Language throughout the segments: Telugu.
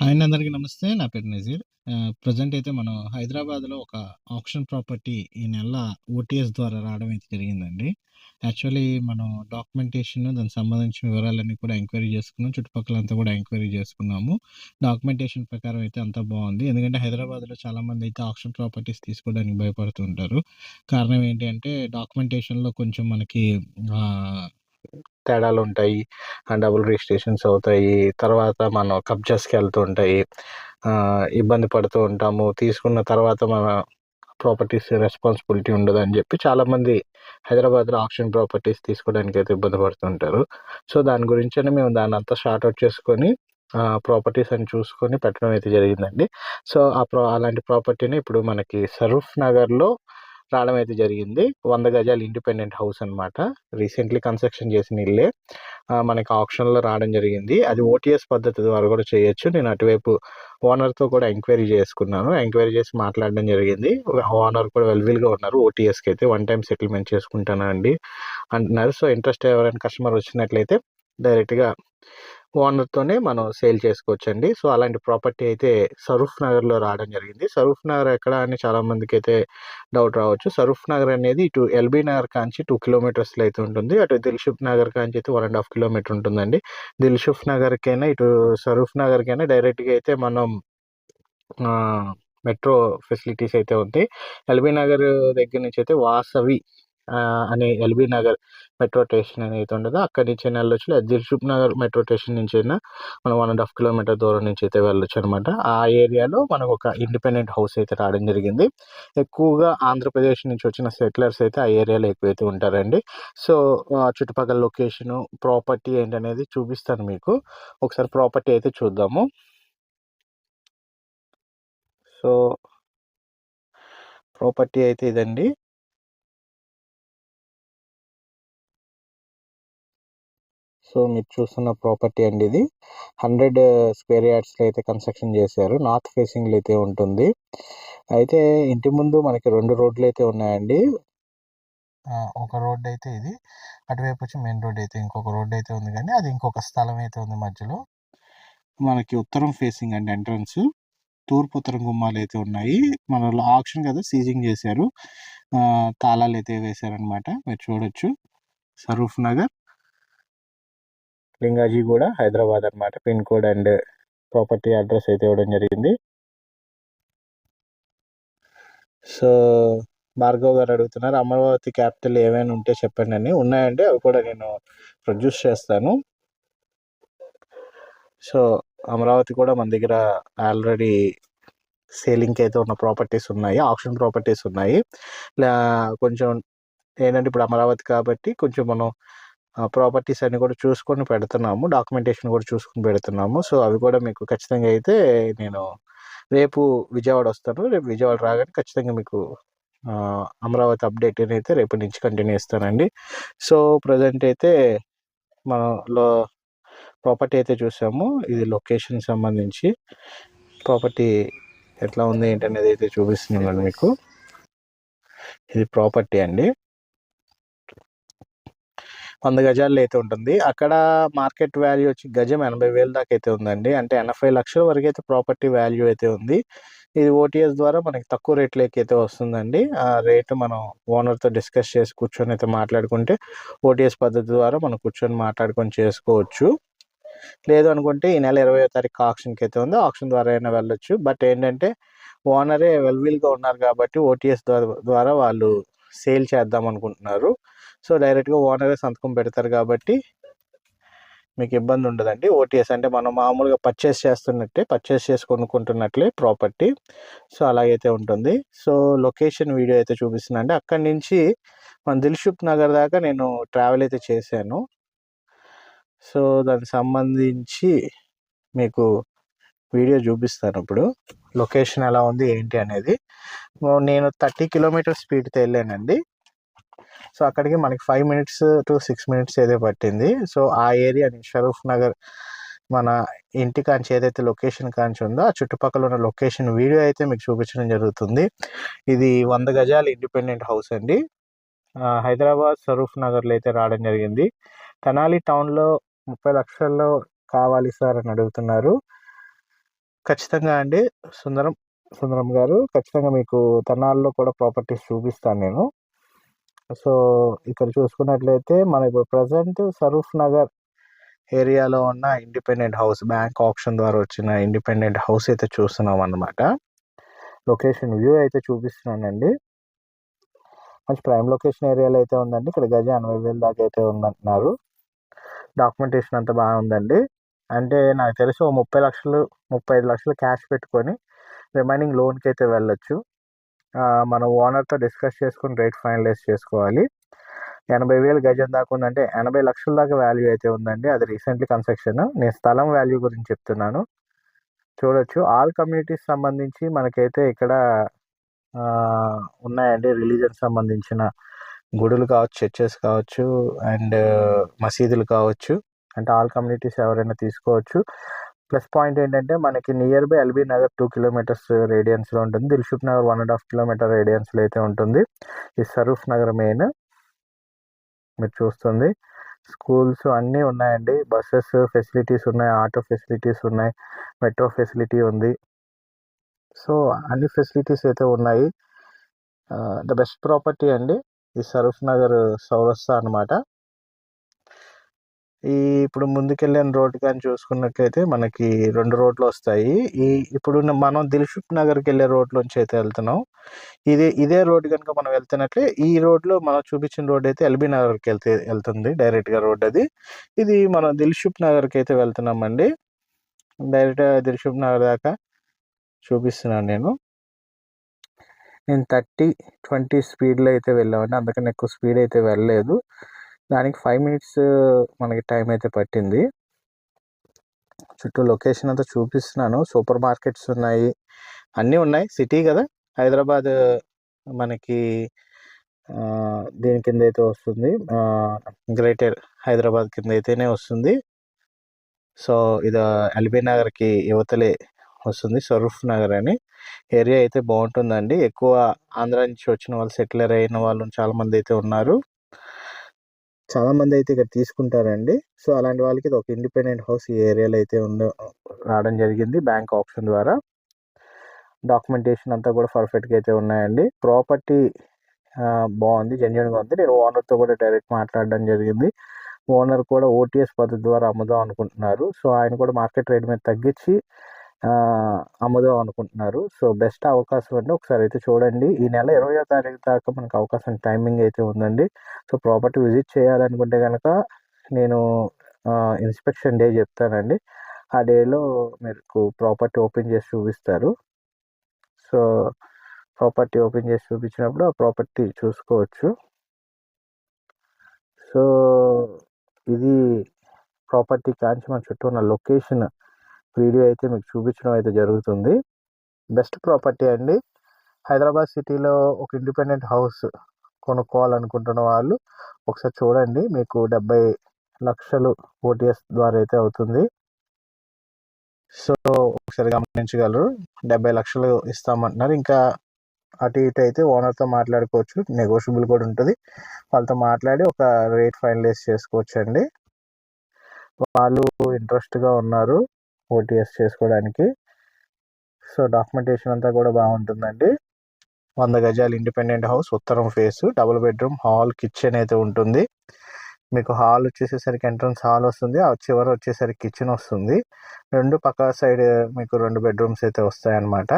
హాయ్ అండి అందరికీ నమస్తే. నా పేరు నజీర్. ప్రజెంట్ అయితే మనం హైదరాబాద్‌లో ఒక ఆక్షన్ ప్రాపర్టీ ఈ నెల ఓటీఎస్ ద్వారా రావడం అయితే జరిగిందండి. యాక్చువల్లీ మనం డాక్యుమెంటేషన్ దానికి సంబంధించిన వివరాలన్నీ కూడా ఎంక్వైరీ చేసుకున్నాం. చుట్టుపక్కలంతా కూడా ఎంక్వైరీ చేసుకున్నాము. డాక్యుమెంటేషన్ ప్రకారం అయితే అంతా బాగుంది ఎందుకంటే హైదరాబాద్‌లో చాలామంది అయితే ఆప్షన్ ప్రాపర్టీస్ తీసుకోవడానికి భయపడుతూ ఉంటారు. కారణం ఏంటి అంటే డాక్యుమెంటేషన్‌లో కొంచెం మనకి తేడాలు ఉంటాయి డబుల్ రిజిస్ట్రేషన్స్ అవుతాయి. తర్వాత మనం కబ్జాస్‌కెళ్తూ ఉంటాయి. ఇబ్బంది పడుతూ ఉంటాము. తీసుకున్న తర్వాత మన ప్రాపర్టీస్ రెస్పాన్సిబిలిటీ ఉండదని చెప్పి చాలామంది హైదరాబాద్‌లో ఆప్షన్ ప్రాపర్టీస్ తీసుకోవడానికి అయితే ఇబ్బంది పడుతుంటారు. సో, దాని గురించే మేము దాన్నంతా సార్ట్ అవుట్ చేసుకొని ప్రాపర్టీస్ అని చూసుకొని పెట్టడం అయితే జరిగిందండి. సో, ఆ ప్రా అలాంటి ప్రాపర్టీని ఇప్పుడు మనకి సరూఫ్ నగర్‌లో రావడం అయితే జరిగింది. వంద గజాలు ఇండిపెండెంట్ హౌస్ అనమాట. రీసెంట్‌లీ కన్‌స్ట్రక్షన్ చేసిన ఇల్లే. మనకి ఆక్షన్‌లో రావడం జరిగింది. అది ఓటీఎస్ పద్ధతి ద్వారా కూడా చేయొచ్చు. నేను అటువైపు ఓనర్‌తో కూడా ఎంక్వైరీ చేసుకున్నాను. ఎంక్వైరీ చేసి మాట్లాడడం జరిగింది. ఓనర్ కూడా వెల్‌విల్‌గా ఉన్నారు. ఓటీఎస్కి అయితే వన్ టైం సెటిల్‌మెంట్ చేసుకుంటానండి అంటున్నారు. సో, ఇంట్రెస్ట్ ఎవరైనా కస్టమర్ వచ్చినట్లయితే డైరెక్ట్‌గా ఓనర్‌తోనే మనం సేల్ చేసుకోవచ్చండి. సో, అలాంటి ప్రాపర్టీ అయితే సరూఫ్ నగర్‌లో రావడం జరిగింది. సరూఫ్ నగర్ ఎక్కడ అని చాలామందికైతే డౌట్ రావచ్చు. సరూఫ్ నగర్ అనేది ఇటు ఎల్బీ నగర్ కాంచి టూ కిలోమీటర్స్‌లో అయితే ఉంటుంది. అటు దిల్షుఫ్ నగర్ కాంచి అయితే వన్ అండ్ హాఫ్ కిలోమీటర్ ఉంటుందండి. దిల్షుఫ్ నగర్‌కైనా ఇటు సరూఫ్ నగర్‌కైనా డైరెక్ట్‌గా అయితే మనం మెట్రో ఫెసిలిటీస్ అయితే ఉంది. ఎల్బీ నగర్ దగ్గర నుంచి అయితే వాసవి అనే ఎల్బీ నగర్ మెట్రో స్టేషన్ అనేది ఉండదో అక్కడి నుంచి వెళ్ళొచ్చు. లేదా దిల్‌సుఖ్ నగర్ మెట్రో స్టేషన్ నుంచి అయినా మనం వన్ అండ్ హాఫ్ కిలోమీటర్ దూరం నుంచి అయితే వెళ్ళొచ్చు అనమాట ఆ ఏరియాలో మనకు ఒక ఇండిపెండెంట్ హౌస్ అయితే రావడం జరిగింది. ఎక్కువగా ఆంధ్రప్రదేశ్ నుంచి వచ్చిన సెటిలర్స్ అయితే ఆ ఏరియాలో ఎక్కువైతే ఉంటారండి. సో, చుట్టుపక్కల లొకేషను, ప్రాపర్టీ ఏంటనేది చూపిస్తాను మీకు. ఒకసారి ప్రాపర్టీ అయితే చూద్దాము. సో ప్రాపర్టీ అయితే ఇదండి. సో, మీరు చూస్తున్న ప్రాపర్టీ అండి ఇది. 100 స్క్వేర్ యార్డ్స్‌లో అయితే కన్‌స్ట్రక్షన్ చేశారు. నార్త్ ఫేసింగ్‌లో అయితే ఉంటుంది. అయితే ఇంటి ముందు మనకి రెండు రోడ్లు అయితే ఉన్నాయండి. ఒక రోడ్ అయితే ఇది. అటువైపు వచ్చి మెయిన్ రోడ్ అయితే ఇంకొక రోడ్ అయితే ఉంది కానీ అది ఇంకొక స్థలం అయితే ఉంది మధ్యలో. మనకి ఉత్తరం ఫేసింగ్ అండి ఎంట్రన్స్. తూర్పు, ఉత్తరం గుమ్మాలు అయితే ఉన్నాయి. మన ఆక్షన్ కదా సీజింగ్ చేశారు. తాళాలు అయితే వేశారనమాట. మీరు చూడొచ్చు. సరూఫ్ నగర్. లింగాజీ కూడా హైదరాబాద్ అనమాట. Pin code and property address అయితే ఇవ్వడం జరిగింది. సో, భార్గవ్ గారు అడుగుతున్నారు. అమరావతి క్యాపిటల్ ఏమైనా ఉంటే చెప్పండి అని ఉన్నాయంటే అవి కూడా నేను ప్రొడ్యూస్ చేస్తాను. సో, అమరావతి కూడా మన దగ్గర ఆల్రెడీ సేలింగ్‌కి అయితే ఉన్న ప్రాపర్టీస్ ఉన్నాయి. ఆప్షన్ ప్రాపర్టీస్ ఉన్నాయి. కొంచెం ఏంటంటే ఇప్పుడు అమరావతి కాబట్టి కొంచెం మనం ప్రాపర్టీస్ అన్నీ కూడా చూసుకొని పెడుతున్నాము. డాక్యుమెంటేషన్ కూడా చూసుకొని పెడుతున్నాము. సో, అవి కూడా మీకు ఖచ్చితంగా అయితే నేను రేపు విజయవాడ వస్తాను. రేపు విజయవాడ రాగానే ఖచ్చితంగా మీకు అమరావతి అప్డేట్ అయితే రేపటి నుంచి కంటిన్యూ ఇస్తానండి. సో, ప్రజెంట్ అయితే మనం లో ప్రాపర్టీ అయితే చూసాము. ఇది లొకేషన్ సంబంధించి ప్రాపర్టీ ఎట్లా ఉంది ఏంటనేది అయితే చూపిస్తున్నాను మీకు. ఇది ప్రాపర్టీ అండి. వంద గజాల్లో అయితే ఉంటుంది. అక్కడ మార్కెట్ వాల్యూ వచ్చి గజం ఎనభై వేల దాకా అయితే ఉందండి. అంటే ఎనభై లక్షల వరకు అయితే ప్రాపర్టీ వాల్యూ అయితే ఉంది. ఇది ఓటీఎస్ ద్వారా మనకి తక్కువ రేట్లోకి అయితే వస్తుందండి. ఆ రేట్ మనం ఓనర్‌తో డిస్కస్ చేసి కూర్చొని అయితే మాట్లాడుకుంటే ఓటీఎస్ పద్ధతి ద్వారా మనం కూర్చొని మాట్లాడుకొని చేసుకోవచ్చు. లేదు అనుకుంటే ఈ నెల 20వ తారీఖు ఆప్షన్కి అయితే ఉంది. ఆప్షన్ ద్వారా అయినా వెళ్ళొచ్చు. బట్ ఏంటంటే ఓనరే వెల్‌విల్‌గా ఉన్నారు కాబట్టి ఓటీఎస్ ద్వారా ద్వారా వాళ్ళు సేల్ చేద్దాం అనుకుంటున్నారు. సో, డైరెక్ట్‌గా ఓనరే సంతకం పెడతారు కాబట్టి మీకు ఇబ్బంది ఉండదండి. ఓటీఎస్ అంటే మనం మామూలుగా పర్చేస్ చేస్తున్నట్టే పర్చేస్ చేసి కొనుక్కుంటున్నట్లే ప్రాపర్టీ. సో, అలాగైతే ఉంటుంది. సో, లొకేషన్ వీడియో అయితే చూపిస్తున్నానండి. అక్కడి నుంచి మన దిల్షుప్ నగర్ దాకా నేను ట్రావెల్ అయితే చేశాను. సో, దానికి సంబంధించి మీకు వీడియో చూపిస్తాను ఇప్పుడు. లొకేషన్ ఎలా ఉంది ఏంటి అనేది. నేను 30 కిలోమీటర్ స్పీడ్‌తో వెళ్ళానండి. సో, అక్కడికి మనకి five minutes to six minutes ఏదో పట్టింది. సో, ఆ ఏరియా షరూఫ్ నగర్ మన ఇంటి కాంచి ఏదైతే లొకేషన్ కాంచి ఉందో ఆ చుట్టుపక్కల ఉన్న లొకేషన్ వీడియో అయితే మీకు చూపించడం జరుగుతుంది. ఇది వంద గజాల ఇండిపెండెంట్ హౌస్ అండి. హైదరాబాద్ షరూఫ్ నగర్‌లో అయితే రావడం జరిగింది. తెనాలి టౌన్‌లో 30,00,000లో కావాలి సార్ అని అడుగుతున్నారు. ఖచ్చితంగా అండి సుందరం సుందరం గారు ఖచ్చితంగా మీకు తెనాల్లో కూడా ప్రాపర్టీస్ చూపిస్తాను నేను సో ఇక్కడ చూసుకున్నట్లయితే మన ఇప్పుడు ప్రజెంట్ సరూఫ్ నగర్ ఏరియాలో ఉన్న ఇండిపెండెంట్ హౌస్ బ్యాంక్ ఆప్షన్ ద్వారా వచ్చిన ఇండిపెండెంట్ హౌస్ అయితే చూస్తున్నాం అన్నమాట. లొకేషన్ వ్యూ అయితే చూపిస్తున్నానండి. మంచి ప్రైమ్ లొకేషన్ ఏరియాలో అయితే ఉందండి. ఇక్కడ గజ ఎనభై వేల దాకా అయితే ఉందంటున్నారు డాక్యుమెంటేషన్ అంతా బాగుందండి అంటే నాకు తెలిసి ఓ ముప్పై లక్షలు ముప్పై ఐదు లక్షలు క్యాష్ పెట్టుకొని రిమైనింగ్ లోన్కి అయితే వెళ్ళొచ్చు. మనం ఓనర్తో డిస్కస్ చేసుకుని రేట్ ఫైనలైజ్ చేసుకోవాలి. ఎనభై వేలు గజం దాకా ఉందంటే ఎనభై లక్షల దాకా వాల్యూ అయితే ఉందండి. అది రీసెంట్లీ కన్స్ట్రక్షన్. నేను స్థలం వాల్యూ గురించి చెప్తున్నాను. చూడొచ్చు. ఆల్ కమ్యూనిటీస్ సంబంధించి మనకైతే ఇక్కడ ఉన్నాయండి. రిలీజన్ సంబంధించిన గుడులు కావచ్చు చర్చెస్ కావచ్చు అండ్ మసీదులు కావచ్చు. అంటే ఆల్ కమ్యూనిటీస్ ఎవరైనా తీసుకోవచ్చు. ప్లస్ పాయింట్ ఏంటంటే మనకి nearby LB Nagar two kilometres రేడియన్స్లో ఉంటుంది. Dilsukhnagar one and half kilometre రేడియన్స్లో అయితే ఉంటుంది. ఈ సరూఫ్ నగర్ మెయిన్ మీరు చూస్తుంది. స్కూల్స్ అన్నీ ఉన్నాయండి. బస్సెస్ ఫెసిలిటీస్ ఉన్నాయి. ఆటో ఫెసిలిటీస్ ఉన్నాయి. మెట్రో ఫెసిలిటీ ఉంది. సో అన్ని ఫెసిలిటీస్ అయితే ఉన్నాయి. ద బెస్ట్ ప్రాపర్టీ అండి ఈ సరూఫ్ నగర్ సౌరస్థ అనమాట ఈ ఇప్పుడు ముందుకెళ్ళిన రోడ్డు కానీ చూసుకున్నట్లయితే మనకి రెండు రోడ్లు వస్తాయి. ఈ ఇప్పుడు మనం దిల్షుక్ నగర్కి వెళ్ళే రోడ్లోంచి అయితే వెళ్తున్నాం. ఇది ఇదే రోడ్డు కనుక మనం వెళ్తున్నట్లే ఈ రోడ్లో మనం చూపించిన రోడ్ అయితే ఎల్బీ నగర్కి వెళ్తే వెళ్తుంది డైరెక్ట్గా రోడ్ అది. ఇది మనం దిల్షుక్ నగర్కి అయితే వెళ్తున్నామండి. డైరెక్ట్గా దిల్షుక్ నగర్ దాకా చూపిస్తున్నాను నేను. నేను థర్టీ ట్వంటీ స్పీడ్లో అయితే వెళ్ళామండి. అందుకని ఎక్కువ స్పీడ్ అయితే వెళ్ళలేదు. దానికి ఫైవ్ మినిట్స్ మనకి టైం అయితే పట్టింది. చుట్టూ లొకేషన్ అంతా చూపిస్తున్నాను. సూపర్ మార్కెట్స్ ఉన్నాయి. అన్నీ ఉన్నాయి. సిటీ కదా? హైదరాబాద్ మనకి దీని కింద అయితే వస్తుంది. గ్రేటర్ హైదరాబాద్ కింద అయితేనే వస్తుంది. సో ఇది ఎల్బీ నగర్కి యువతలే వస్తుంది. సరూఫ్ నగర్ అని. ఏరియా అయితే బాగుంటుందండి. ఎక్కువ ఆంధ్ర నుంచి వచ్చిన వాళ్ళు సెటిలర్ అయిన వాళ్ళు చాలామంది అయితే ఉన్నారు. చాలామంది అయితే ఇక్కడ తీసుకుంటారండి. సో అలాంటి వాళ్ళకి ఇది ఒక ఇండిపెండెంట్ హౌస్ ఈ ఏరియాలో అయితే ఉండ రావడం జరిగింది బ్యాంక్ ఆప్షన్ ద్వారా. డాక్యుమెంటేషన్ అంతా కూడా పర్ఫెక్ట్గా అయితే ఉన్నాయండి. ప్రాపర్టీ బాగుంది జెన్యున్గా ఉంది. నేను ఓనర్తో కూడా డైరెక్ట్ మాట్లాడడం జరిగింది. ఓనర్ కూడా ఓటీఎస్ పద్ధతి ద్వారా అమ్ముదాం అనుకుంటున్నారు. సో ఆయన కూడా మార్కెట్ రేట్ మీద తగ్గించి అమ్ముదాం అనుకుంటున్నారు. సో బెస్ట్ అవకాశం అండి. ఒకసారి అయితే చూడండి. ఈ నెల ఇరవయో తారీఖు దాకా మనకు అవకాశం టైమింగ్ అయితే ఉందండి. సో ప్రాపర్టీ విజిట్ చేయాలనుకుంటే కనుక నేను ఇన్స్పెక్షన్ డే చెప్తానండి. ఆ డేలో మీకు ప్రాపర్టీ ఓపెన్ చేసి చూపిస్తారు. సో ప్రాపర్టీ ఓపెన్ చేసి చూపించినప్పుడు ఆ ప్రాపర్టీ చూసుకోవచ్చు. సో ఇది ప్రాపర్టీ కాంచి మన చుట్టూ ఉన్న లొకేషన్ వీడియో అయితే మీకు చూపించడం అయితే జరుగుతుంది. బెస్ట్ ప్రాపర్టీ అండి. హైదరాబాద్ సిటీలో ఒక ఇండిపెండెంట్ హౌస్ కొనుక్కోవాలనుకుంటున్న వాళ్ళు ఒకసారి చూడండి. మీకు డెబ్బై లక్షలు ఓటీఎస్ ద్వారా అయితే అవుతుంది. సో ఒకసారి గమనించగలరు. డెబ్బై లక్షలు ఇస్తామంటున్నారు. ఇంకా అటు ఇటు అయితే ఓనర్తో మాట్లాడుకోవచ్చు. నెగోషియబుల్ కూడా ఉంటుంది. వాళ్ళతో మాట్లాడి ఒక రేట్ ఫైనలైజ్ చేసుకోవచ్చు అండి వాళ్ళు ఇంట్రెస్ట్గా ఉన్నారు. ఓటీఎస్ చేసుకోవడానికి. సో డాక్యుమెంటేషన్ అంతా కూడా బాగుంటుందండి. వంద గజాలు ఇండిపెండెంట్ హౌస్ ఉత్తరం face double bedroom hall kitchen అయితే ఉంటుంది. మీకు హాల్ వచ్చేసేసరికి ఎంట్రన్స్ హాల్ వస్తుంది. ఆ చివరి వచ్చేసరికి కిచెన్ వస్తుంది. రెండు పక్క సైడ్ మీకు రెండు బెడ్రూమ్స్ అయితే వస్తాయన్నమాట.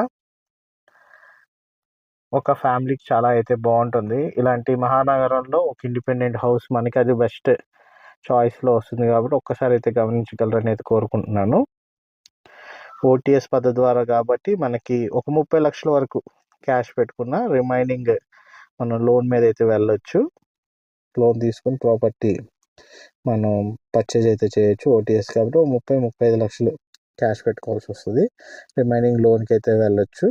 ఒక ఫ్యామిలీకి చాలా అయితే బాగుంటుంది. ఇలాంటి మహానగరంలో ఒక ఇండిపెండెంట్ హౌస్ మనకి అది బెస్ట్ చాయిస్లో వస్తుంది కాబట్టి ఒక్కసారి అయితే గమనించగలరని అయితే కోరుకుంటున్నాను. ఓటీఎస్ పద్ధతి ద్వారా కాబట్టి మనకి ఒక ముప్పై లక్షల వరకు క్యాష్ పెట్టుకున్న రిమైనింగ్ మనం లోన్ మీద అయితే వెళ్ళొచ్చు. లోన్ తీసుకుని ప్రాపర్టీ మనం పర్చేజ్ అయితే చేయొచ్చు ఓటీఎస్ కాబట్టి ఒక ముప్పై ముప్పై ఐదు లక్షలు క్యాష్ పెట్టుకోవాల్సి వస్తుంది. రిమైనింగ్ లోన్కి అయితే వెళ్ళొచ్చు.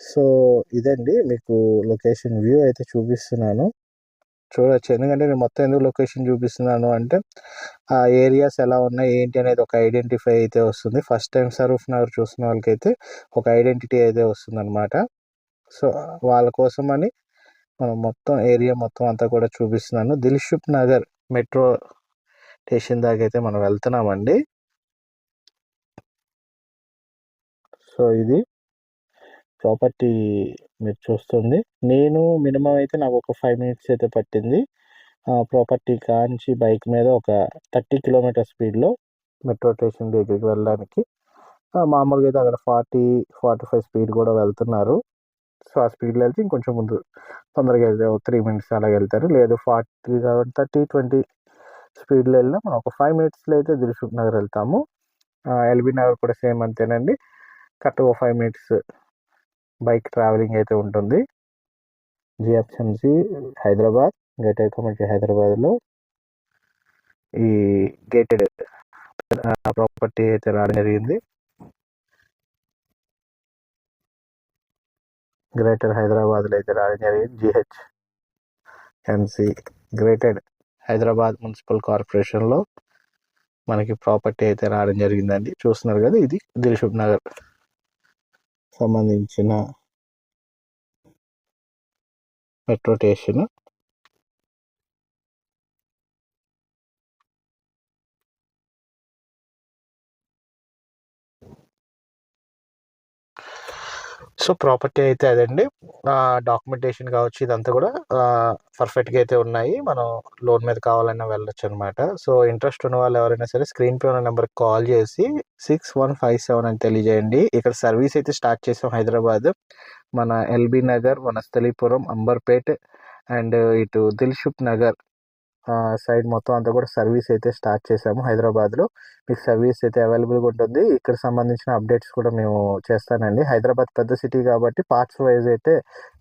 సో ఇదండి. మీకు లొకేషన్ వ్యూ అయితే చూపిస్తున్నాను. చూడొచ్చు. ఎందుకంటే నేను మొత్తం ఎందుకు లొకేషన్ చూపిస్తున్నాను అంటే ఆ ఏరియాస్ ఎలా ఉన్నాయి ఏంటి అనేది ఒక ఐడెంటిఫై అయితే వస్తుంది. ఫస్ట్ టైం సరూఫ్ నగర్ చూసిన వాళ్ళకైతే ఒక ఐడెంటిటీ అయితే వస్తుంది అనమాట సో వాళ్ళ కోసం అని మనం మొత్తం ఏరియా మొత్తం అంతా కూడా చూపిస్తున్నాను. దిల్షుప్ నగర్ మెట్రో స్టేషన్ దాకా అయితే మనం వెళ్తున్నామండి. సో ఇది ప్రాపర్టీ మీరు చూస్తుంది. నేను మినిమం అయితే నాకు ఒక ఫైవ్ మినిట్స్ అయితే పట్టింది. ప్రాపర్టీ కాంచి బైక్ మీద ఒక థర్టీ కిలోమీటర్ స్పీడ్లో మెట్రో స్టేషన్ దగ్గరికి వెళ్ళడానికి. మామూలుగా అయితే అక్కడ ఫార్టీ ఫార్టీ ఫైవ్ స్పీడ్ కూడా వెళ్తున్నారు. సో ఆ స్పీడ్లో వెళ్తే ఇంకొంచెం ముందు తొందరగా వెళ్తే ఒక త్రీ మినిట్స్ అలా వెళ్తారు. లేదు ఫార్టీ కాబట్టి థర్టీ ట్వంటీ స్పీడ్లో వెళ్ళినా మనం ఒక ఫైవ్ మినిట్స్లో అయితే దిల్సుఖ్ నగర్ వెళ్తాము ఎల్బీ నగర్ కూడా సేమ్ అంతేనండి. కరెక్ట్ ఒక ఫైవ్ మినిట్స్ బైక్ ట్రావెలింగ్ అయితే ఉంటుంది. జిఎఫ్ఎంసి హైదరాబాద్ గేటెడ్ కమ్యూనిటీ హైదరాబాద్లో ఈ గేటెడ్ ప్రాపర్టీ అయితే రావడం జరిగింది. గ్రేటర్ హైదరాబాద్లో అయితే రావడం జరిగింది. GH MC greater Hyderabad municipal కార్పొరేషన్లో మనకి ప్రాపర్టీ అయితే రావడం జరిగిందండి. చూస్తున్నారు కదా ఇది దిల్షుక్ నగర్ సంబంధించిన మెట్రో స్టేషన్ సో ప్రాపర్టీ అయితే అదండి. డాక్యుమెంటేషన్ కావచ్చు ఇదంతా కూడా పర్ఫెక్ట్గా అయితే ఉన్నాయి. మనం లోన్ మీద కావాలన్నా వెళ్ళొచ్చు అనమాట సో ఇంట్రెస్ట్ ఉన్న వాళ్ళు ఎవరైనా సరే స్క్రీన్ పే ఉన్న నెంబర్కి కాల్ చేసి సిక్స్ వన్ ఫైవ్ సెవెన్ అని తెలియజేయండి. ఇక్కడ సర్వీస్ అయితే స్టార్ట్ చేసాం హైదరాబాద్. మన ఎల్బీ నగర్ వనస్థలీపురం అంబర్పేట్ అండ్ ఇటు దిల్షుక్ నగర్. సైడ్ మొత్తం అంతా కూడా సర్వీస్ అయితే స్టార్ట్ చేసాము హైదరాబాద్లో. మీకు సర్వీస్ అయితే అవైలబుల్గా ఉంటుంది. ఇక్కడ సంబంధించిన అప్డేట్స్ కూడా మేము చేస్తానండి. హైదరాబాద్ పెద్ద సిటీ కాబట్టి పార్ట్స్ వైజ్ అయితే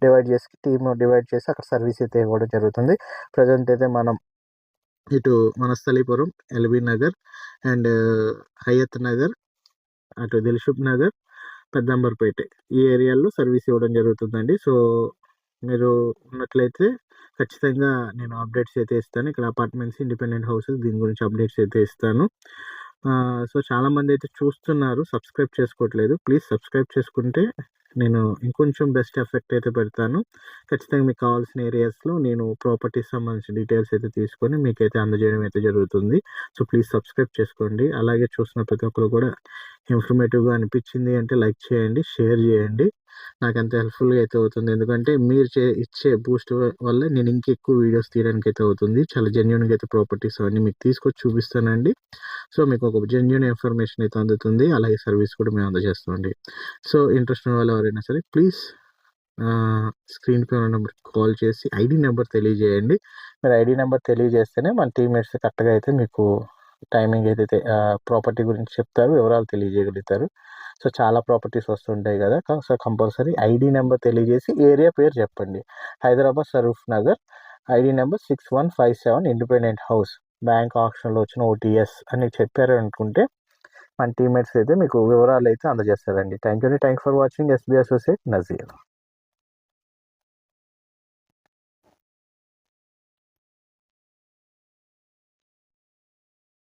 డివైడ్ చేసి టీమ్ డివైడ్ చేసి అక్కడ సర్వీస్ అయితే ఇవ్వడం జరుగుతుంది. ప్రజెంట్ అయితే మనం ఇటు మనస్థలీపురం ఎల్బీ నగర్ అండ్ హయత్ నగర్ అటు దిల్షుబ్ నగర్ పెద్దంబర్పేట ఈ ఏరియాల్లో సర్వీస్ ఇవ్వడం జరుగుతుందండి. సో మీరు ఉన్నట్లయితే ఖచ్చితంగా నేను అప్డేట్స్ అయితే ఇస్తాను. ఇక్కడ అపార్ట్మెంట్స్ ఇండిపెండెంట్ హౌసెస్ దీని గురించి అప్డేట్స్ అయితే ఇస్తాను. సో చాలామంది అయితే చూస్తున్నారు. సబ్స్క్రైబ్ చేసుకోవట్లేదు. ప్లీజ్ సబ్స్క్రైబ్ చేసుకుంటే నేను ఇంకొంచెం బెస్ట్ ఎఫెక్ట్ అయితే పెడతాను. ఖచ్చితంగా మీకు కావాల్సిన ఏరియాస్లో నేను ప్రాపర్టీస్ సంబంధించిన డీటెయిల్స్ అయితే తీసుకొని మీకైతే అందజేయడం అయితే జరుగుతుంది. సో ప్లీజ్ సబ్స్క్రైబ్ చేసుకోండి. అలాగే చూసిన ప్రతి ఒక్కరు కూడా ఇన్ఫర్మేటివ్గా అనిపించింది అంటే లైక్ చేయండి షేర్ చేయండి. నాకు ఎంత హెల్ప్ఫుల్గా అయితే అవుతుంది. ఎందుకంటే మీరు చే ఇచ్చే బూస్ట్ వల్ల నేను ఇంకెక్కువ వీడియోస్ తీయడానికి అయితే అవుతుంది. చాలా జెన్యున్గా అయితే ప్రాపర్టీస్ అవన్నీ మీకు తీసుకొచ్చి చూపిస్తానండి. సో మీకు ఒక జెన్యున్ ఇన్ఫర్మేషన్ అయితే అందుతుంది. అలాగే సర్వీస్ కూడా మేము అందజేస్తామండి. సో ఇంట్రెస్ట్ ఉన్న వాళ్ళు ఎవరైనా సరే ప్లీజ్ స్క్రీన్ పై ఉన్న నెంబర్కి కాల్ చేసి ఐడి నెంబర్ తెలియజేయండి. మీరు ఐడి నెంబర్ తెలియజేస్తేనే మన టీమ్మేట్స్ కరెక్ట్గా అయితే మీకు టైమింగ్ అయితే ప్రాపర్టీ గురించి చెప్తారు వివరాలు తెలియజేయగలుగుతారు. సో చాలా ప్రాపర్టీస్ వస్తుంటాయి కదా. సో కంపల్సరీ ఐడి నెంబర్ తెలియజేసి ఏరియా పేరు చెప్పండి. Hyderabad Saroornagar ID number six one five seven independent house. Bank ఆప్షన్లో వచ్చిన ఓటీఎస్ అని చెప్పారు అనుకుంటే మన టీమ్మేట్స్ అయితే మీకు వివరాలు అయితే అందజేస్తారండి. థ్యాంక్ యూ అండి. Thank for watching. SB associate Nazeer.